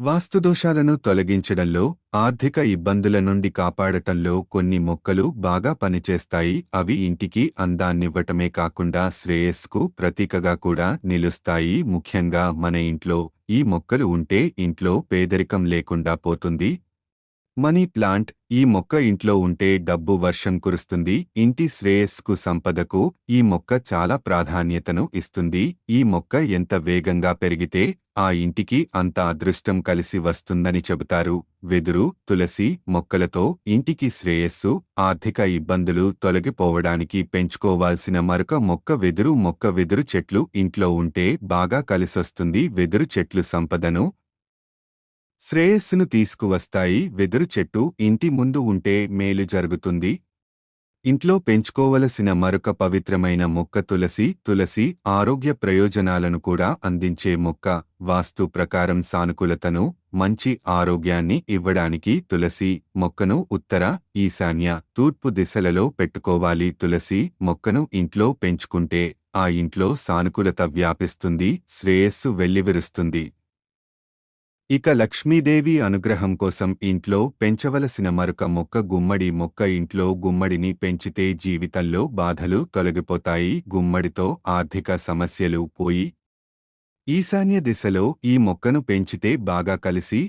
వాస్తుదోషాలను తొలగించడంలో ఆర్థిక ఇబ్బందుల నుండి కాపాడటంలో కొన్ని మొక్కలు బాగా పనిచేస్తాయి. అవి ఇంటికి అందాన్నివ్వటమే కాకుండా శ్రేయస్కు ప్రతీకగా కూడా నిలుస్తాయి. ముఖ్యంగా మన ఇంట్లో ఈ మొక్కలు ఉంటే ఇంట్లో పేదరికం లేకుండా పోతుంది. మనీ ప్లాంట్ ఈ మొక్క ఇంట్లో ఉంటే డబ్బు వర్షం కురుస్తుంది ఇంటి శ్రేయస్కు సంపదకు ఈ మొక్క చాలా ప్రాధాన్యతను ఇస్తుంది. ఈ మొక్క ఎంత వేగంగా పెరిగితే ఆ ఇంటికి అంత అదృష్టం కలిసి వస్తుందని చెబుతారు. వెదురు తులసి మొక్కలతో ఇంటికి శ్రేయస్సు ఆర్థిక ఇబ్బందులు తొలగిపోవడానికి పెంచుకోవాల్సిన మరొక మొక్క వెదురు. మొక్క వెదురు చెట్లు ఇంట్లో ఉంటే బాగా కలిసొస్తుంది. వెదురు చెట్లు సంపదను శ్రేయస్సును తీసుకువస్తాయి వెదురు చెట్టు ఇంటి ముందు ఉంటే మేలు జరుగుతుంది. ఇంట్లో పెంచుకోవలసిన మరొక పవిత్రమైన మొక్క తులసి తులసి ఆరోగ్య ప్రయోజనాలను కూడా అందించే మొక్క వాస్తు ప్రకారం సానుకూలతను మంచి ఆరోగ్యాన్ని ఇవ్వడానికి తులసి మొక్కను ఉత్తర ఈశాన్య తూర్పు దిశలలో పెట్టుకోవాలి. తులసి మొక్కను ఇంట్లో పెంచుకుంటే ఆ ఇంట్లో సానుకూలత వ్యాపిస్తుంది శ్రేయస్సు వెల్లివిరుస్తుంది. ఇక లక్ష్మీదేవి అనుగ్రహం కోసం ఇంట్లో పెంచవలసిన మరొక మొక్క గుమ్మడి మొక్క ఇంట్లో గుమ్మడిని పెంచితే జీవితంలో బాధలు తొలగిపోతాయి గుమ్మడితో ఆర్థిక సమస్యలు పోయి ఈశాన్య దిశలో ఈ మొక్కను పెంచితే బాగా కలిసి